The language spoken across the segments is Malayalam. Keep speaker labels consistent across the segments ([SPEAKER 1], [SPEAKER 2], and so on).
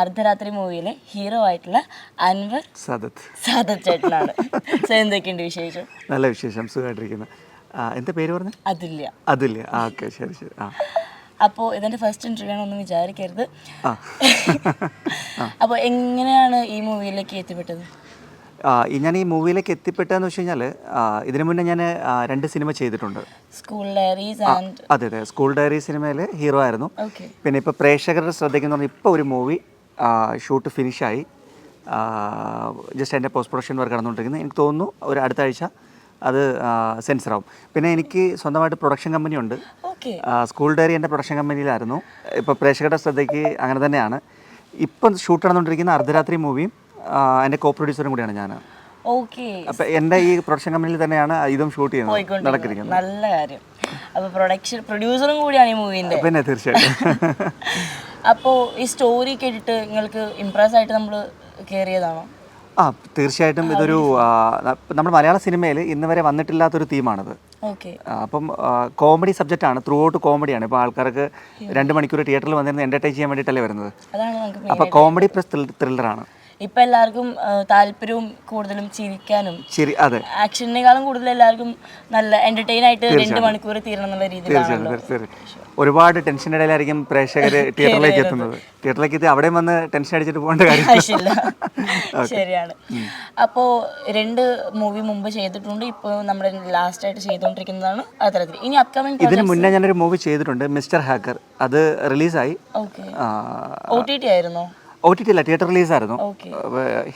[SPEAKER 1] അർദ്ധരാത്രി മൂവിയിലെ ഹീറോ ആയിട്ടുള്ള അൻവർ
[SPEAKER 2] സദത്ത്.
[SPEAKER 1] സാദത്ത് ചേട്ടനാണ്. സോ എന്തൊക്കെയുണ്ട് വിശേഷം?
[SPEAKER 2] നല്ല വിശേഷം സുഖമായിട്ടിരിക്കുന്നു. എന്താ പേര് പറഞ്ഞു?
[SPEAKER 1] അതില്ല.
[SPEAKER 2] അതില്ല. ഓക്കെ ശരി ശരി. ആ.
[SPEAKER 1] അപ്പോൾ ഇതിന്റെ ഫസ്റ്റ് ഇന്റർവ്യൂ ഒന്നും വിചാരിക്കരുത്. അപ്പോൾ എങ്ങനെയാണ് ഈ മൂവിയിലേക്ക് എത്തിപ്പെട്ടത്?
[SPEAKER 2] ഞാൻ ഈ മൂവിയിലേക്ക് എത്തിപ്പെട്ടതെന്ന് വെച്ച് കഴിഞ്ഞാൽ ഇതിനു മുന്നേ ഞാൻ രണ്ട് സിനിമ ചെയ്തിട്ടുണ്ട്.
[SPEAKER 1] സ്കൂൾ ഡയറീസ് ആൻഡ്
[SPEAKER 2] അതെ അതെ. സ്കൂൾ ഡയറി സിനിമയിൽ ഹീറോ ആയിരുന്നു. പിന്നെ ഇപ്പോൾ പ്രേക്ഷകരുടെ ശ്രദ്ധയ്ക്കെന്ന് പറഞ്ഞാൽ ഇപ്പോൾ ഒരു മൂവി ഷൂട്ട് ഫിനിഷായി. ജസ്റ്റ് എന്റെ പോസ്റ്റ് പ്രൊഡക്ഷൻ വർക്ക് നടന്നുകൊണ്ടിരിക്കുന്നത്. എനിക്ക് തോന്നുന്നു ഒരു അടുത്ത ആഴ്ച അത് സെൻസർ ആവും. പിന്നെ എനിക്ക് സ്വന്തമായിട്ട് പ്രൊഡക്ഷൻ കമ്പനി ഉണ്ട്.
[SPEAKER 1] ഓക്കെ
[SPEAKER 2] സ്കൂൾ ഡയറി എന്റെ പ്രൊഡക്ഷൻ കമ്പനിയിലായിരുന്നു ഇപ്പോൾ പ്രേക്ഷകരുടെ ശ്രദ്ധയ്ക്ക് അങ്ങനെ തന്നെയാണ്. ഇപ്പം ഷൂട്ട് നടന്നുകൊണ്ടിരിക്കുന്ന അർദ്ധരാത്രി മൂവിയും എന്റെ കോ പ്രൊഡ്യൂസറും കൂടിയാണ് ഞാൻ. അപ്പൊ എന്റെ എന്റെ ഈ പ്രൊഡക്ഷൻ കമ്പനിയിൽ തന്നെയാണ് ഇതും ഷൂട്ട് ചെയ്യുന്നത് നടക്കുന്നത്
[SPEAKER 1] നല്ല കാര്യം. അപ്പോൾ പ്രൊഡക്ഷൻ പ്രൊഡ്യൂസറും കൂടിയാണ് ഈ മൂവിന്റെ
[SPEAKER 2] പിന്നെ തീർച്ചയായിട്ടും.
[SPEAKER 1] അപ്പോൾ ഈ സ്റ്റോറി കേട്ടിട്ട് നിങ്ങൾക്ക് ഇമ്പ്രസ് ആയിട്ട് നമ്മൾ കയറിയതാണോ
[SPEAKER 2] ആ തീർച്ചയായിട്ടും ഇതൊരു നമ്മുടെ മലയാള സിനിമയിൽ ഇന്ന് വരെ വന്നിട്ടില്ലാത്തൊരു തീമാണിത്.
[SPEAKER 1] ഓക്കെ.
[SPEAKER 2] അപ്പം കോമഡി സബ്ജക്റ്റ് ആണ് ത്രൂ ഔട്ട് കോമഡിയാണ് ഇപ്പോൾ ആൾക്കാർക്ക് രണ്ട് മണിക്കൂർ തിയേറ്ററിൽ വന്നിരുന്ന് എന്റർടൈൻ ചെയ്യാൻ വേണ്ടിയിട്ടല്ലേ വരുന്നത്. അപ്പോൾ കോമഡി പ്ലസ് ത്രില്ലറാണ്
[SPEAKER 1] ഇപ്പൊ എല്ലാവർക്കും താല്പര്യവും കൂടുതലും ചിരിക്കാനും ആക്ഷനേക്കാളും കൂടുതൽ എല്ലാവർക്കും നല്ല എന്റർടൈൻ ആയിട്ട് രണ്ട് മണിക്കൂർ തീരണം എന്നുള്ള
[SPEAKER 2] രീതിയിൽ ഒരുപാട് ടെൻഷൻ ഇടയിലായിരിക്കും പ്രേക്ഷകർ തിയേറ്ററിലേക്ക് എത്തുന്നത്. തിയേറ്ററിലേക്ക് എത്തി അവിടെയും വന്ന് ടെൻഷൻ അടിച്ചിട്ട് പോകേണ്ട
[SPEAKER 1] കാര്യമില്ല. ശരിയാണ്. അപ്പോൾ രണ്ട് മൂവി മുമ്പ് ചെയ്തിട്ടുണ്ട് ഇപ്പോൾ നമ്മുടെ ലാസ്റ്റ് ആയിട്ട് ചെയ്തുകൊണ്ടിരിക്കുന്നതാണ് അത്തരത്തിൽ. ഇനി അപ്കമിംഗ്
[SPEAKER 2] ഇതിന് മുന്നേ ഞാനൊരു മൂവി ചെയ്തിട്ടുണ്ട് മിസ്റ്റർ ഹാക്കർ അത് റിലീസായി
[SPEAKER 1] ഓക്കെ ഒ ടി ടി ആയിരുന്നോ?
[SPEAKER 2] ഒ ടി ടി അല്ല തിയേറ്റർ റിലീസായിരുന്നു.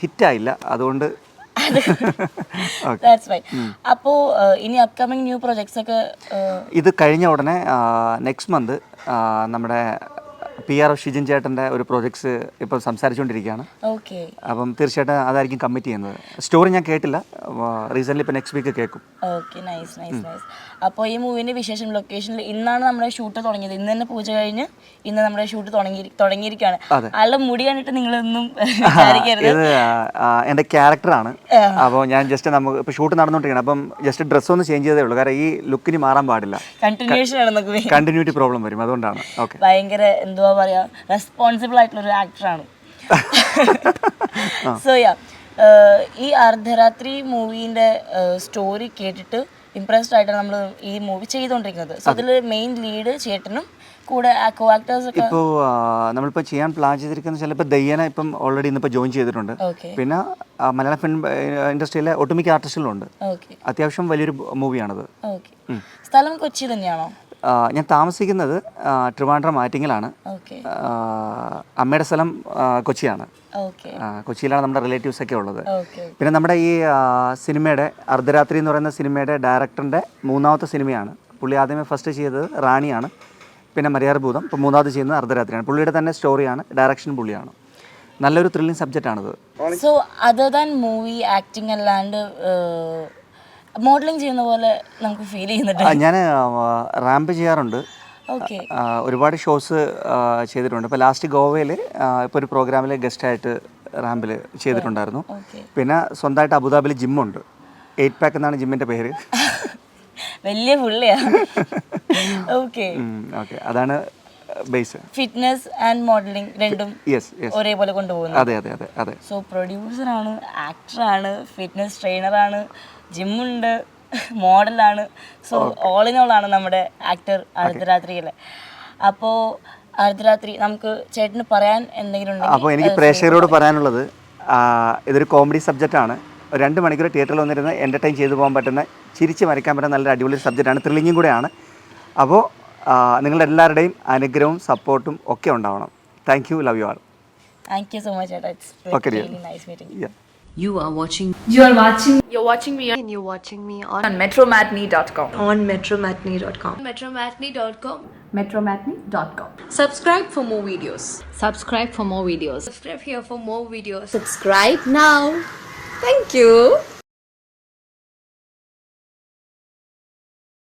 [SPEAKER 2] ഹിറ്റായില്ല അതുകൊണ്ട്
[SPEAKER 1] അപ്പോ ഇനി അപ്കമിങ് ന്യൂ പ്രൊജക്ട്സ് ഒക്കെ
[SPEAKER 2] ഇത് കഴിഞ്ഞ ഉടനെ നെക്സ്റ്റ് മന്ത് നമ്മുടെ പി ആർ ഷിജിൻ ചേട്ടന്റെ ഒരു പ്രോജക്ട്സ് ഇപ്പൊ സംസാരിച്ചുകൊണ്ടിരിക്കുകയാണ്.
[SPEAKER 1] ഓക്കെ.
[SPEAKER 2] അപ്പം തീർച്ചയായിട്ടും അതായിരിക്കും കമ്മിറ്റ് ചെയ്യുന്നത്. സ്റ്റോറി ഞാൻ കേട്ടില്ല. റീസെന്റ്ലി ഇപ്പൊ നെക്സ്റ്റ് വീക്ക് കേൾക്കും.
[SPEAKER 1] ഓക്കെ നൈസ് നൈസ് നൈസ് അപ്പോൾ ഈ മൂവിന്റെ വിശേഷം ലൊക്കേഷനിൽ ഇന്നാണ് നമ്മുടെ ഷൂട്ട് തുടങ്ങിയത്. ഇന്ന് തന്നെ പൂജ കഴിഞ്ഞ് ഇന്ന് നമ്മുടെ ഷൂട്ട് തുടങ്ങി തുടങ്ങിയിരിക്കുകയാണ്. അല്ല മുടി കണ്ടിട്ട് നിങ്ങളൊന്നും
[SPEAKER 2] ഇത് എന്റെ ക്യാരക്ടറാണ് അപ്പോൾ ഞാൻ ജസ്റ്റ് നമുക്ക് ഇപ്പോൾ ഷൂട്ട് നടന്നുകൊണ്ടിരിക്കണം അപ്പം ജസ്റ്റ് ഡ്രസ്സ് ഒന്ന് ചേഞ്ച് ചെയ്തേ ഉള്ളൂ. കാരണം ഈ ലുക്കിന് മാറാൻ പാടില്ല.
[SPEAKER 1] കണ്ടിന്യൂഷൻ
[SPEAKER 2] കണ്ടിന്യൂറ്റി പ്രോബ്ലം വരും. അതുകൊണ്ടാണ്. ഓക്കെ
[SPEAKER 1] ഭയങ്കര എന്തുവാ പറയാ റെസ്പോൺസിബിൾ ആയിട്ടുള്ള ഒരു ആക്ടറാണ് സോ യാ ഈ അർദ്ധരാത്രി മൂവീന്റെ സ്റ്റോറി കേട്ടിട്ട് ഇംപ്രസ്ഡ് ആയിട്ടാണ് നമ്മൾ ഈ മൂവി ചെയ്തുകൊണ്ടിരിക്കുന്നത് സോ അതിൽ മെയിൻ ലീഡ് ചേട്ടനും കൂടെ കോ ആക്ടേഴ്സ് ഒക്കെ
[SPEAKER 2] ഇപ്പോൾ നമ്മളിപ്പോൾ ചെയ്യാൻ പ്ലാൻ ചെയ്തിരിക്കുന്ന ചിലപ്പോൾ ദയ്യന ഇപ്പം ഓൾറെഡി ഇന്നിപ്പോൾ ജോയിൻ ചെയ്തിട്ടുണ്ട്. പിന്നെ മലയാള ഫിലിം ഇൻഡസ്ട്രിയിലെ ഒട്ടുമിക്ക ആർട്ടിസ്റ്റുകളുണ്ട് അത്യാവശ്യം വലിയൊരു മൂവിയാണത്
[SPEAKER 1] സ്ഥലം കൊച്ചി തന്നെയാണോ?
[SPEAKER 2] ഞാൻ താമസിക്കുന്നത് ട്രിവാൻഡ്രം ആറ്റിങ്ങിലാണ്. അമ്മയുടെ സ്ഥലം കൊച്ചിയാണ്. കൊച്ചിയിലാണ് നമ്മുടെ റിലേറ്റീവ്സ് ഒക്കെ ഉള്ളത്. പിന്നെ നമ്മുടെ ഈ സിനിമയുടെ അർദ്ധരാത്രി എന്ന് പറയുന്ന സിനിമയുടെ ഡയറക്ടറിന്റെ മൂന്നാമത്തെ സിനിമയാണ്. പുള്ളി ആദ്യമേ ഫസ്റ്റ് ചെയ്തത് റാണിയാണ്. പിന്നെ മര്യാദഭൂതം ഇപ്പോൾ മൂന്നാമത് ചെയ്യുന്നത് അർദ്ധരാത്രിയാണ്. പുള്ളിയുടെ തന്നെ സ്റ്റോറിയാണ് ഡയറക്ഷൻ പുള്ളിയാണ്. നല്ലൊരു thrilling സബ്ജക്റ്റാണിത്
[SPEAKER 1] so other than movie acting അല്ലാണ്ട് മോഡലിംഗ് ചെയ്യുന്ന പോലെ നമുക്ക് ഫീൽ ചെയ്യുന്നുണ്ട്.
[SPEAKER 2] ഞാൻ റാമ്പ് ചെയ്യാറുണ്ട്. ഒരുപാട് ഷോസ് ചെയ്തിട്ടുണ്ട്. ഇപ്പോൾ ലാസ്റ്റ് ഗോവയിൽ ഇപ്പോൾ ഒരു പ്രോഗ്രാമിൽ ഗസ്റ്റായിട്ട് റാമ്പിൽ ചെയ്തിട്ടുണ്ടായിരുന്നു.
[SPEAKER 1] ഓക്കെ
[SPEAKER 2] പിന്നെ സ്വന്തമായിട്ട് അബുദാബിയിൽ ജിമ്മുണ്ട് എയ്റ്റ് പാക്ക് എന്നാണ് ജിമ്മിന്റെ പേര്.
[SPEAKER 1] വലിയ പുള്ളിയാണ് ഓക്കെ
[SPEAKER 2] ഓക്കെ അതാണ് ബേസ്
[SPEAKER 1] ഫിറ്റ്നസ് ആൻഡ് മോഡലിംഗ് രണ്ടും
[SPEAKER 2] യെസ് യെസ്
[SPEAKER 1] ഒരേപോലെ കൊണ്ടുപോകുന്നു.
[SPEAKER 2] അതെ അതെ അതെ അതെ.
[SPEAKER 1] സോ പ്രൊഡ്യൂസർ ആണ് ആക്ടർ ആണ് ഫിറ്റ്നസ് ട്രെയിനർ ആണ് ജിം ജിമ്മുണ്ട് മോഡലാണ് സോ ഓൾ ഇൻ ഓൾ ആണ് നമ്മുടെ ആക്ടർ അർദ്ധരാത്രിയിലെ. അപ്പോൾ അർദ്ധരാത്രി നമുക്ക് ചേട്ടന് പറയാൻ എന്തെങ്കിലും
[SPEAKER 2] അപ്പോൾ എനിക്ക് പ്രേക്ഷകരോട് പറയാനുള്ളത് ഇതൊരു കോമഡി സബ്ജക്റ്റ് ആണ്. രണ്ട് മണിക്കൂർ തിയേറ്ററിൽ വന്നിരുന്ന് എന്റർടൈൻ ചെയ്തു പോകാൻ പറ്റുന്ന ചിരിച്ച് വരയ്ക്കാൻ പറ്റുന്ന നല്ല അടിപൊളി സബ്ജക്റ്റാണ് ത്രില്ലിങ്ങും കൂടെയാണ്. അപ്പോൾ നിങ്ങളുടെ എല്ലാവരുടെയും അനുഗ്രഹവും സപ്പോർട്ടും ഒക്കെ ഉണ്ടാവണം thank you love you all
[SPEAKER 1] thank you so much ചേട്ടാ it's
[SPEAKER 2] Okay, dear.
[SPEAKER 1] Really nice meeting
[SPEAKER 2] Yeah.
[SPEAKER 3] You are watching
[SPEAKER 4] You are watching
[SPEAKER 5] You're watching me
[SPEAKER 4] and you're watching me on,
[SPEAKER 5] on metromatney.com.
[SPEAKER 4] on metromatney.com.
[SPEAKER 5] Metromatney.com.
[SPEAKER 4] Metromatney.com.
[SPEAKER 5] Subscribe for more videos.
[SPEAKER 3] subscribe for more videos.
[SPEAKER 5] Subscribe here for more videos.
[SPEAKER 4] Subscribe now. Thank you.